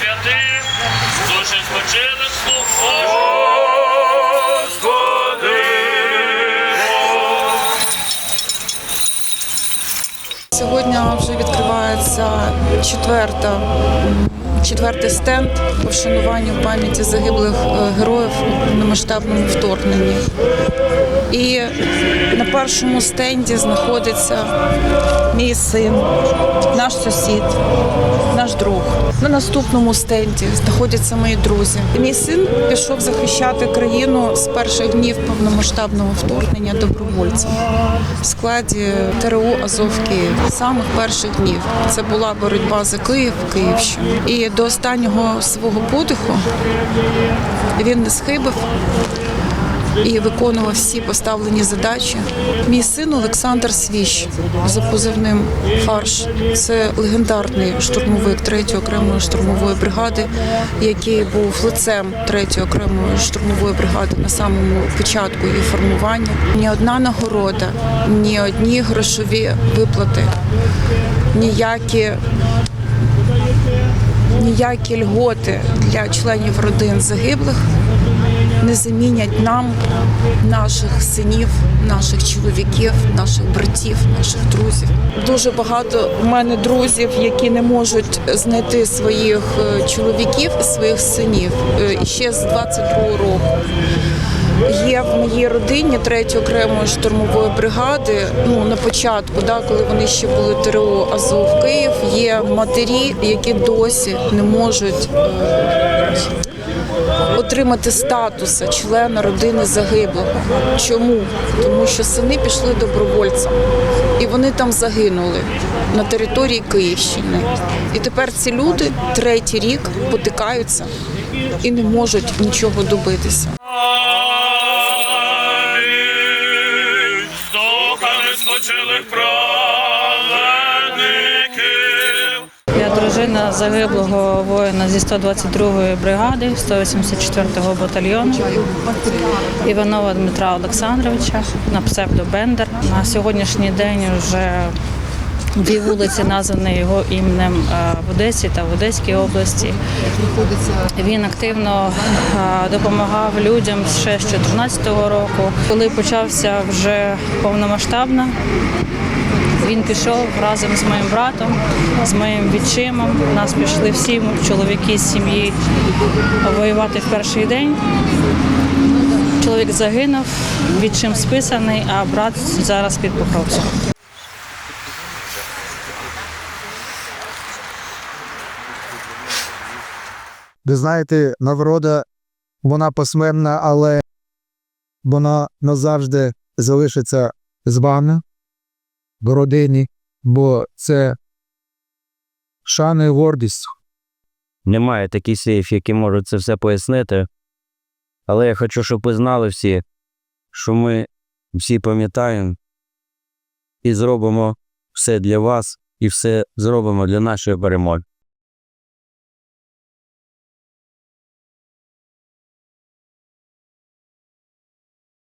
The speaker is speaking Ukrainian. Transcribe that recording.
святих, душі Божих. Сьогодні вже відкривається четверта, четвертий стенд по вшануванню пам'яті загиблих е, героїв у повномасштабному вторгненні. І на першому стенді знаходиться мій син, наш сусід, наш друг. На наступному стенді знаходяться мої друзі. Мій син пішов захищати країну з перших днів повномасштабного вторгнення добровольцем в складі ТРУ Азов Київ. Самих перших днів це була боротьба за Київ, Київщину. І до останнього свого подиху він не схибив і виконував всі поставлені задачі. Мій син Олександр Свіщ за позивним Фарш. Це легендарний штурмовик 3-ї окремої штурмової бригади, який був лицем 3-ї окремої штурмової бригади на самому початку її формування. Ні одна нагорода, ні одні грошові виплати, ніякі ніякі льготи для членів родин загиблих не замінять нам, наших синів, наших чоловіків, наших братів, наших друзів. Дуже багато в мене друзів, які не можуть знайти своїх е, чоловіків своїх синів е, ще з 22-го року. Є в моїй родині третьої окремої штурмової бригади. Ну на початку, да, коли вони ще були ТРО Азов Київ. Є матері, які досі не можуть е, отримати статуса члена родини загиблого. Чому? Тому що сини пішли добровольцями, і вони там загинули на території Київщини. І тепер ці люди третій рік потикаються і не можуть нічого добитися. Спочилих праведників. Я дружина загиблого воїна зі 122-ї бригади, 184-го батальйону Іванова Дмитра Олександровича на псевдо Бендер. На сьогоднішній день вже дві вулиці названі його іменем е, в Одесі та в Одеській області. Він активно е, допомагав людям ще з 2014 року. Коли почався вже повномасштабно, він пішов разом з моїм братом, з моїм відчимом. Нас пішли всі чоловіки з сім'ї воювати в перший день. Чоловік загинув, відчим списаний, а брат зараз під Покровськом. Ви знаєте, нагорода вона посмертна, але вона назавжди залишиться з вами в родині, бо це шана і гордість. Немає таких слів, які можуть це все пояснити. Але я хочу, щоб ви знали всі, що ми всі пам'ятаємо і зробимо все для вас, і все зробимо для нашої перемоги.